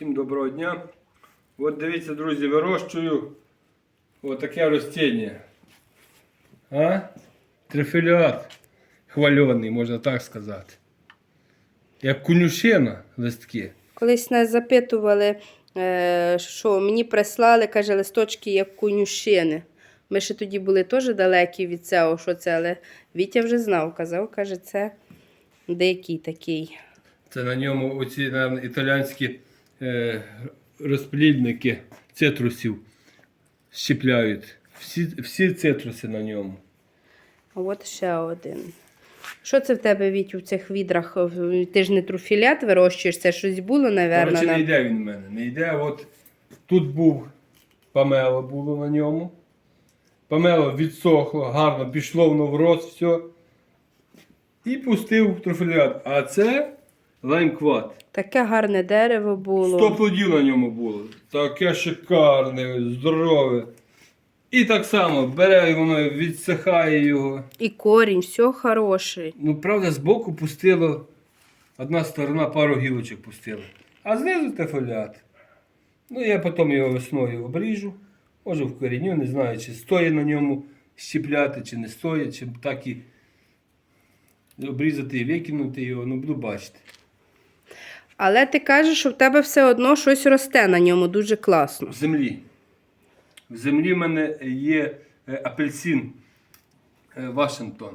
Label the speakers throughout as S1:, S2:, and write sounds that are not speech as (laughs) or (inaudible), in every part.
S1: Всім доброго дня. От дивіться, друзі, вирощую отаке ростіння. А? Трифеліат хвальоний, можна так сказати. Як конюшина листки.
S2: Колись нас запитували, е, що мені прислали, каже, листочки як конюшини. Ми ще тоді були теж далекі від цього, що це, але Вітя вже знав, казав, каже, це деякий такий.
S1: Це на ньому оці наверно, італійські розплідники цитрусів щепляють. Всі, всі цитруси на ньому.
S2: А от ще один. Що це в тебе, Вітю, в цих відрах? Ти ж не труфілят вирощуєш, це щось було, напевно.
S1: Коротше,
S2: на...
S1: не йде він в мене. Не йде. От тут був памело було на ньому. Памело відсохло, гарно, пішло воно в рост, все. І пустив в трофіліат. А це лаймкват.
S2: Таке гарне дерево було.
S1: Сто плодів на ньому було. Таке шикарне, здорове. І так само бере воно, відсихає його.
S2: І корінь, все хороший.
S1: Ну, правда, збоку пустило, одна сторона пару гілочок пустила. А знизу тефолят. Ну, я потім його весною обріжу. Може вкоріню, не знаю, чи стоїть на ньому щіпляти, чи не стоїть, чи так і обрізати і викинути його, ну буду бачити.
S2: Але ти кажеш, що в тебе все одно щось росте на ньому дуже класно.
S1: В землі. В землі в мене є е, апельсин е, Вашингтон.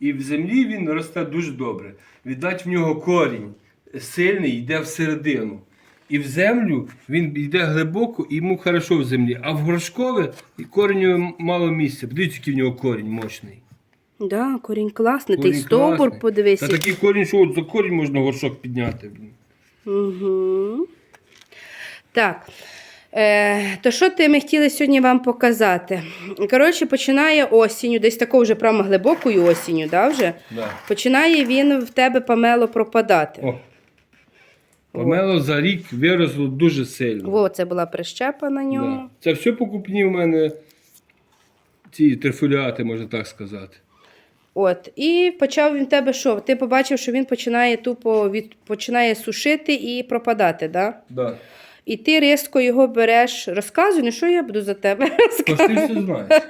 S1: І в землі він росте дуже добре. Віддать в нього корінь сильний, йде всередину. І в землю він йде глибоко і йому хорошо в землі. А в горшкове корінь мало місця. Подивіться, який в нього корінь мощний.
S2: Да, корінь класний. Ти
S1: Корінь
S2: стовбур
S1: класний.
S2: подивися.
S1: Та такий корінь, що от за корінь можна горшок підняти. блін.
S2: Угу. Так. Е, то що ти ми хотіли сьогодні вам показати? Коротше, починає осінню, десь такою вже прямо глибокою осінню, да, вже?
S1: Да.
S2: починає він в тебе помело пропадати.
S1: О. Помело за рік виросло дуже сильно.
S2: Во, це була прищепа на ньому.
S1: Да. Це все покупні в мене ці трифоліати, можна так сказати.
S2: От, і почав він тебе що? Ти побачив, що він починає тупо від, починає сушити і пропадати, да?
S1: Да.
S2: І ти різко його береш. Розказуй, ну що я буду за тебе (laughs)
S1: Тож ти все знаєш.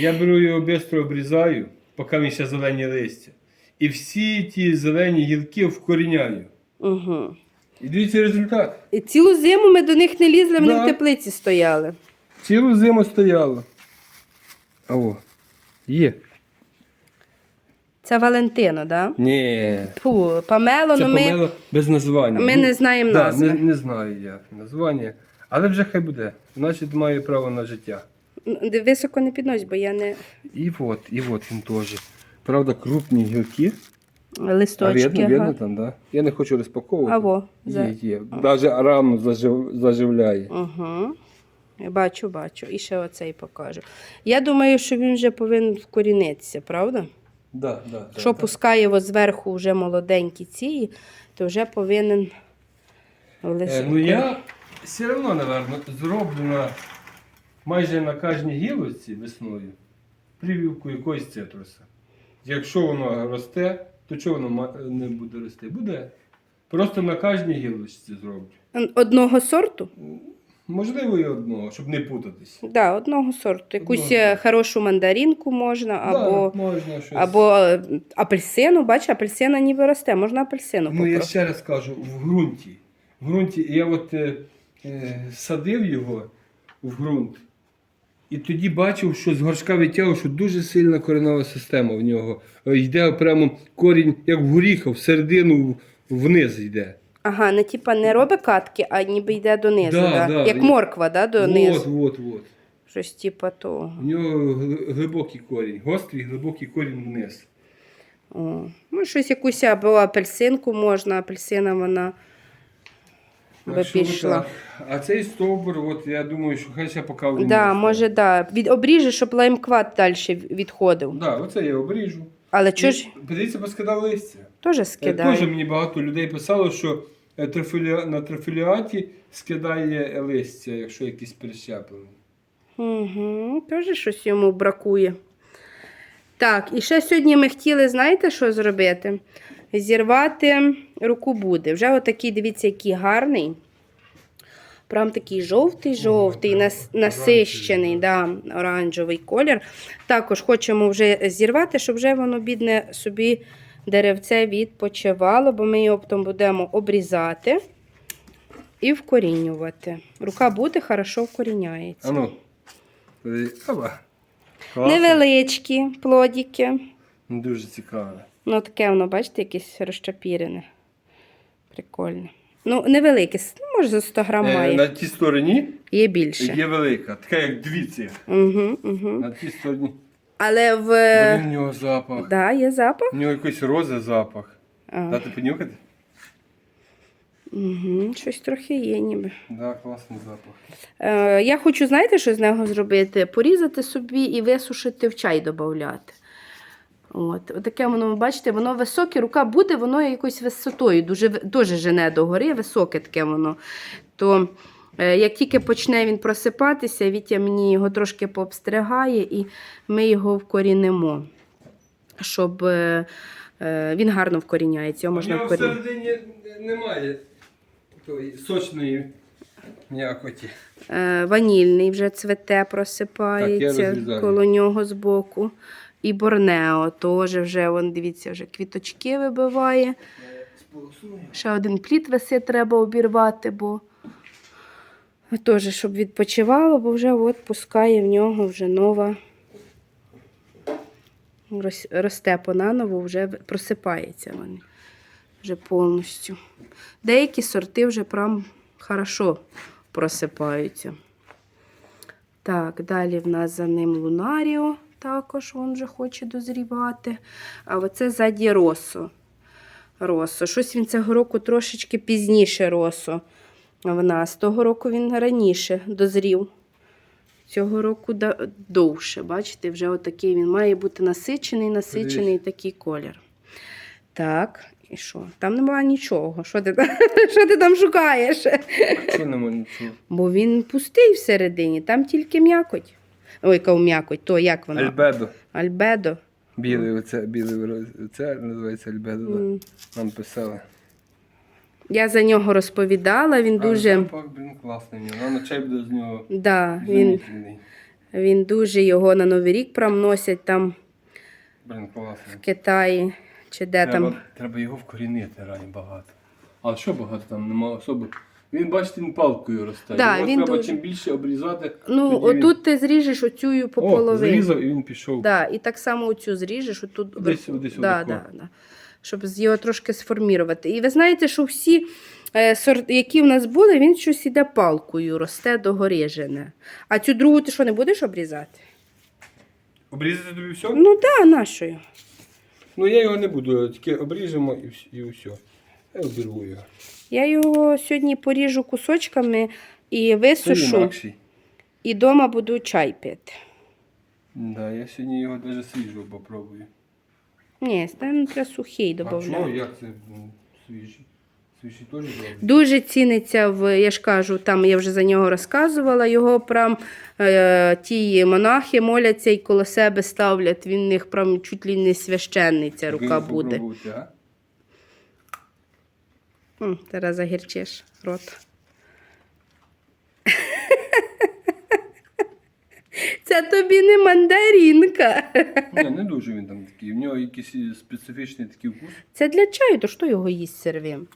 S1: Я беру його швидко обрізаю, поки він ще зелені листя. І всі ті зелені гілки вкоріняю.
S2: Угу.
S1: І дивіться результат.
S2: І цілу зиму ми до них не лізли, вони
S1: Да.
S2: в теплиці стояли.
S1: Цілу зиму стояло. А о, є.
S2: Це Валентино, да?
S1: Ні.
S2: Фу, Памело,
S1: Це
S2: ну ми,
S1: помело без названня.
S2: ми не знаємо
S1: да,
S2: назви.
S1: не, не знаю як названня. Але вже хай буде. Значить, має право на життя.
S2: Високо не піднось, бо я не
S1: І от, і от він теж. Правда, крупні гілки. А
S2: листочки.
S1: видно,
S2: ага.
S1: видно там, да? Я не хочу розпаковувати.
S2: А во, за-
S1: Є, є. Даже рану зажив, заживляє.
S2: Угу. Бачу, бачу. І ще оцей покажу. Я думаю, що він вже повинен вкорінитися, правда?
S1: Да, да, да,
S2: Що
S1: да.
S2: пускає його зверху вже молоденькі ці, то вже повинен лише.
S1: Е, ну я все одно, напевно, зроблю на майже на кожній гілочці весною прививку якоїсь цитруса. Якщо воно росте, то чого воно не буде рости? Буде. Просто на кожній гілочці зроблю.
S2: Одного сорту?
S1: Можливо, і одного, щоб не путатись.
S2: Так, да, одного сорту. Якусь
S1: Одного.
S2: е, хорошу мандаринку можна, або,
S1: да, можна щось.
S2: або е, апельсину. Бачиш, апельсина ніби росте, можна апельсину
S1: Ну, я ще раз кажу, в ґрунті. В ґрунті я от е, е, садив його в ґрунт, і тоді бачив, що з горшка витягував, що дуже сильна коренова система в нього. Е, Йде прямо корінь, як в горіха, в- вниз йде.
S2: Ага, не типа не робить катки, а ніби йде донизу.
S1: Да,
S2: Да,
S1: да.
S2: Як морква, да, донизу.
S1: От, от, от.
S2: Щось типа того.
S1: У нього глибокий корінь, гострий глибокий корінь вниз.
S2: О. Ну, щось якусь або апельсинку можна, апельсина вона би
S1: Так
S2: пішла.
S1: А цей стовбур, от я думаю, що хай ще поки він
S2: Да, може, да. Від обріже, щоб лаймкват далі відходив.
S1: Да, оце я обріжу.
S2: Але чого ж
S1: Подивіться, поскидав листя.
S2: теж
S1: Е,
S2: скидає.
S1: Теж мені багато людей писало, що на трофіліаті скидає листя, якщо якісь прищеплені.
S2: Угу, теж щось йому бракує. Так, і ще сьогодні ми хотіли, знаєте, що зробити? Зірвати рукобуди. Вже отакий, дивіться, який гарний. Прям такий жовтий-жовтий, нас, насищений, да, оранжевий колір. Також хочемо вже зірвати, щоб вже воно, бідне, собі деревце відпочивало, бо ми його потім будемо обрізати і вкорінювати. Рука буде, хорошо вкоріняється.
S1: А ну. Подиві- Опа. Класно.
S2: Невеличкі плодики.
S1: Дуже цікаве.
S2: Ну, таке воно, бачите, якесь розчапірене. Прикольне. Ну, невелике, ну, може за 100 грам
S1: Е,
S2: має.
S1: на тій стороні
S2: Є більше.
S1: є велика, така як двіці.
S2: Угу, угу.
S1: На тій стороні.
S2: Але в.
S1: Блін, у нього запах.
S2: Да, є запах.
S1: У нього якийсь рози запах.
S2: А.
S1: Дати понюхати?
S2: Угу, щось трохи є ніби.
S1: Да, класний запах.
S2: Е, я хочу, знаєте, що з нього зробити? Порізати собі і висушити в чай додати. От, таке воно, бачите, воно високе, рука буде, воно якоюсь висотою, дуже, дуже жене догори, високе таке воно. То як тільки почне він просипатися, Вітя мені його трошки пообстригає і ми його вкорінимо, щоб е, е, він гарно вкоріняється. Його
S1: У
S2: можна
S1: нього
S2: вкоріняти.
S1: всередині немає тої сочної м'якоті.
S2: Е, Ванільний вже цвете, просипається
S1: розрізаю.
S2: коло нього збоку. І борнео теж вже, вон, дивіться, вже квіточки вибиває. Ще один плід висить, треба обірвати, бо теж, щоб відпочивало, бо вже от пускає в нього вже нова. Рос- Росте понаново, вже просипається вони вже повністю. Деякі сорти вже прям хорошо просипаються. Так, далі в нас за ним Лунаріо, також він вже хоче дозрівати. А оце ззаді Росо. Росо. Щось він цього року трошечки пізніше Росо в нас. Того року він раніше дозрів. Цього року довше. Бачите, вже отакий він має бути насичений, насичений такий колір. Так, і що? Там немає нічого. Що ти, (laughs) що ти там шукаєш?
S1: Нема нічого?
S2: Бо він пустий всередині, там тільки м'якоть. Ой, яка м'якоть, то як воно?
S1: Альбедо.
S2: Альбедо.
S1: Білий, оце, білий оце називається Альбедо.
S2: М.
S1: Нам писали.
S2: Я за нього розповідала, він
S1: А
S2: дуже.
S1: запах, блін, класний. в. На чай буде з нього
S2: Да, він, він дуже його на Новий рік прям носять там
S1: Блін, класний.
S2: в Китаї чи де
S1: Треба,
S2: там.
S1: треба його вкорінити рані багато. А що багато там нема особи? Він, бачите, він палкою росте.
S2: Да,
S1: Його
S2: він
S1: треба
S2: дуже-
S1: чим більше обрізати.
S2: Ну,
S1: тоді він-
S2: отут ти зріжеш оцю по
S1: О,
S2: половині.
S1: зрізав і він пішов.
S2: Да, і так само оцю зріжеш, отут
S1: Десь- десь
S2: да,
S1: отако.
S2: да, да. Щоб його трошки сформірувати. І ви знаєте, що всі, е, сорт, які в нас були, він щось іде палкою, росте догори жене. А цю другу ти що не будеш обрізати?
S1: Обрізати тобі все?
S2: Ну так, да, нашою.
S1: Ну я його не буду, тільки обріжемо і, вс- і все. Я обірву його.
S2: Я його сьогодні поріжу кусочками і висушу, і вдома буду чай пити.
S1: Да, я сьогодні його навіть свіжого попробую.
S2: Ні, стане треба сухий
S1: А чого?
S2: додати.
S1: Як це м, свіжий? Свіжий теж зробить?
S2: Дуже ціниться в, я ж кажу, там я вже за нього розказувала. Його прям е, ті монахи моляться і коло себе ставлять. Він в них прям чуть ли не священний ця рука
S1: Ви
S2: буде.
S1: а?
S2: М, Зараз загірчиш рот. Це тобі не мандарінка.
S1: Ні, не дуже він там такий. В нього якийсь специфічний такий вкус.
S2: Це для чаю, то що його їсть сервим?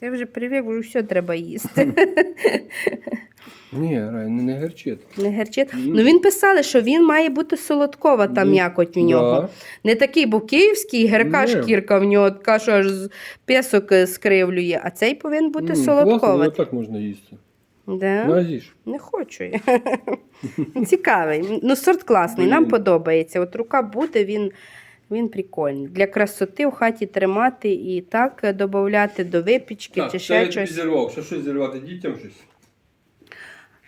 S2: Ти вже привик, вже все треба їсти.
S1: Ні, Рай, не, не герчить.
S2: Не герчить. Ну він писали, що він має бути солодкова там
S1: Ну,
S2: м'якоть в нього.
S1: Да.
S2: Не такий, бо київський гірка
S1: Ні.
S2: шкірка в нього, така, що аж з- песок е, скривлює, а цей повинен бути
S1: М,
S2: солодковий.
S1: класно, його так можна їсти.
S2: Да?
S1: Назіш.
S2: Не хочу я. (laughs) Цікавий. Ну, сорт класний, нам
S1: Блін.
S2: подобається. От рука буде, він, він прикольний. Для красоти в хаті тримати і так додати до випічки
S1: Так,
S2: чи
S1: це
S2: ще
S1: я тобі
S2: щось.
S1: зірвав. Що щось зірвати дітям щось?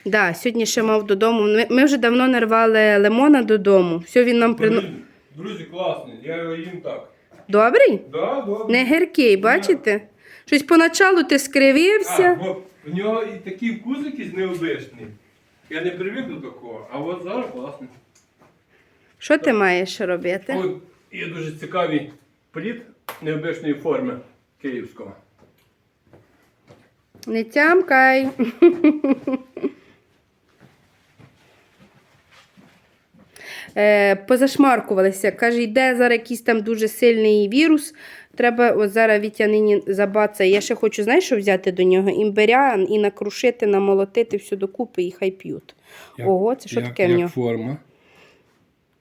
S2: Да, сьогодні ще мав додому. Ми, ми вже давно не рвали лимона додому. Все він нам прино...
S1: Блін, Друзі, класний. Я його їм так.
S2: Добрий?
S1: Да, добре.
S2: Не гіркий, бачите? Щось поначалу ти
S1: А,
S2: скривився.
S1: бо в нього і такий вкус якийсь необичний. Я не привик до такого, а от зараз класний.
S2: Що ти маєш робити?
S1: От є дуже цікавий плід необичної форми київського.
S2: Не тямкай. (laughs) Е, позашмаркувалися. Каже, йде зараз якийсь там дуже сильний вірус. Треба от зараз Вітя нині забацає. Я ще хочу, знаєш, що взяти до нього? Імбиря і накрушити, намолотити все докупи і хай п'ють. Ого, це що
S1: як,
S2: таке в нього?
S1: форма.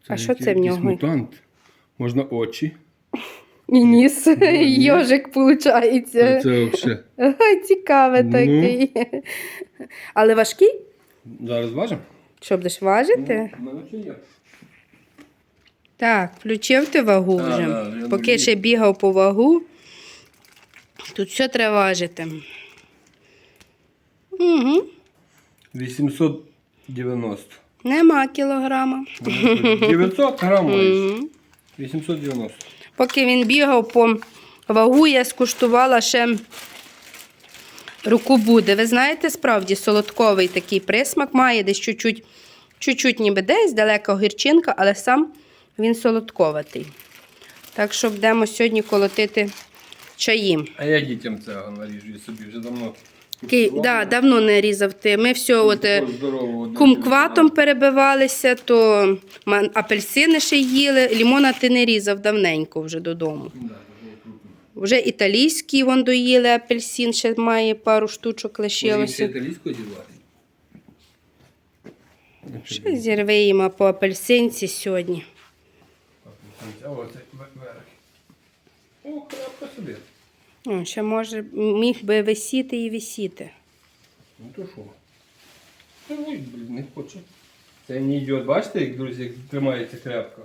S2: А що це в нього?
S1: мутант. Можна очі.
S2: І ніс, йожик, виходить.
S1: Це взагалі.
S2: Цікаве
S1: Ну.
S2: такий. Але важкий?
S1: Зараз важимо?
S2: Що будеш важити?
S1: У мене ще є.
S2: Так, включив ти вагу
S1: Так,
S2: вже.
S1: да, я
S2: Поки
S1: не
S2: ще бігав по вагу. Тут все треба важити. Угу.
S1: 890.
S2: Нема кілограма.
S1: 900 грам.
S2: Мгм.
S1: 890.
S2: Поки він бігав по вагу, я скуштувала ще руку буде. Ви знаєте, справді солодковий такий присмак має, десь чуть-чуть, чуть-чуть ніби десь, далека гірчинка, але сам він солодковатий. Так що будемо сьогодні колотити чаї.
S1: А я дітям це наріжу і собі вже давно.
S2: Такий, да, давно не різав ти. Ми все от, е, кумкватом перебивалися, то апельсини ще їли, лімона ти не різав давненько вже додому. Вже італійський вон доїли апельсин, ще має пару штучок
S1: ще
S2: лишилося.
S1: італійську зірвати?
S2: По апельсинці сьогодні.
S1: А оце верх. О, крапка собі.
S2: О, ще може міг би висіти і висіти.
S1: Ну то що? Та ой, блін, не хоче. Це не йде. Бачите, як, друзі, як тримається крепко.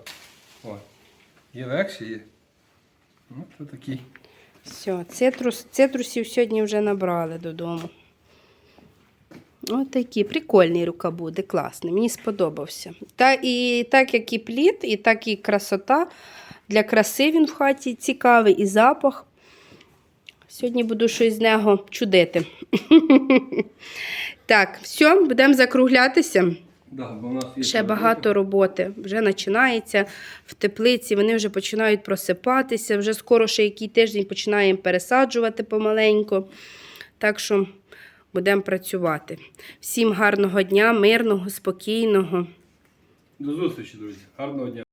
S1: О. Є легше є. Ну, то такий.
S2: Все, цитрус, цитрусів сьогодні вже набрали додому. Ось такий прикольний рука буде, класний, мені сподобався. Та і так як і плід, і так і красота. Для краси він в хаті цікавий і запах. Сьогодні буду щось з нього чудити. (laughs) Так, все, будемо закруглятися.
S1: Да, бо в нас є
S2: Ще багато роботи. Вже починається в теплиці, вони вже починають просипатися. Вже скоро ще який тиждень починаємо пересаджувати помаленьку. Так що будемо працювати. Всім гарного дня, мирного, спокійного.
S1: До зустрічі, друзі. Гарного дня.